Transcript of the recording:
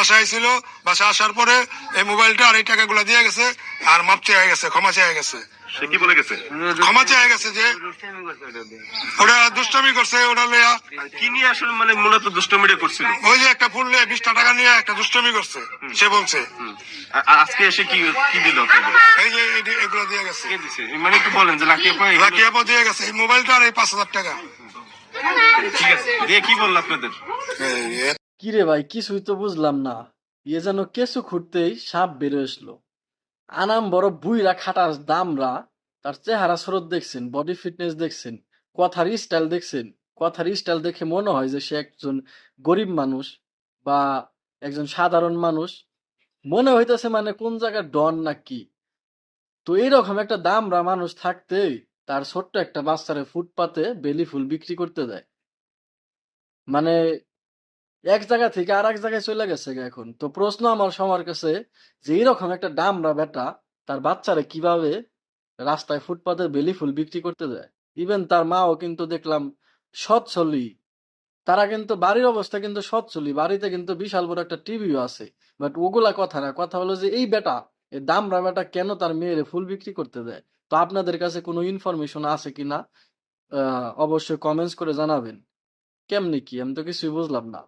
বাসায় ছিল বাসায় আসার পরে এই মোবাইলটা আর এই টাকাগুলো দিয়ে গেছে আর মাপ চেয়ে গেছে ক্ষমা চেয়ে গেছে। সে কি বলে গেছে? ক্ষমা চেয়ে গেছে যে ওরা দুষ্টামি করছে ওরা কি নিয়ে আসলে মানে মূলত দুষ্টমিটা করছিল? ওই যে একটা ফুল নিয়ে বিশটা টাকা নিয়ে একটা দুষ্টামি করছে সে বলছে। আজকে এসে কি কি দিল এই যে এগুলো দিয়ে গেছে। কে দিছে? মানে একটু বলেন যে লাকি আপা লাকি দিয়ে গেছে এই মোবাইলটা আর এই পাঁচ হাজার টাকা। ঠিক আছে। দিয়ে কি বলল আপনাদের? কিরে ভাই, কিছুই তো বুঝলাম না। ইয়ে যেন কেঁচু খুঁড়তেই সাপ বেরো এসলো আনাম বড় বুইরা খাটার দামরা, তার চেহারা স্রোত দেখছেন বডি ফিটনেস দেখছেন, কথার স্টাইল দেখছেন। কথার স্টাইল দেখে মনে হয় যে সে একজন গরিব মানুষ বা একজন সাধারণ মানুষ। মনে হইতেছে মানে কোন জায়গার ডন না কি। তো এইরকম একটা দামরা মানুষ থাকতেই তার ছোট্ট একটা বাচ্চারে ফুটপাতে বেলি ফুল বিক্রি করতে দেয়। মানে এক জায়গা থেকে আর এক জায়গায় চলে গেছে এখন। তো প্রশ্ন আমার সবার কাছে যে এইরকম একটা ডামরা বেটা তার বাচ্চারা কীভাবে রাস্তায় ফুটপাতে বেলি ফুল বিক্রি করতে দেয় ইভেন তার মাও কিন্তু দেখলাম সচ্ছলই। তারা কিন্তু বাড়ির অবস্থা কিন্তু সচ্ছলই। বাড়িতে কিন্তু বিশাল বড় একটা টিভিও আছে। বাট ওগুলা কথা না কথা হলো যে এই বেটা এই দামরা বেটা কেন তার মেয়েরে ফুল বিক্রি করতে দেয়? তো আপনাদের কাছে কোনো ইনফরমেশন আছে কিনা আহ, অবশ্যই কমেন্টস করে জানাবেন। কেমনি কি? আমি তো কিছুই বুঝলাম না।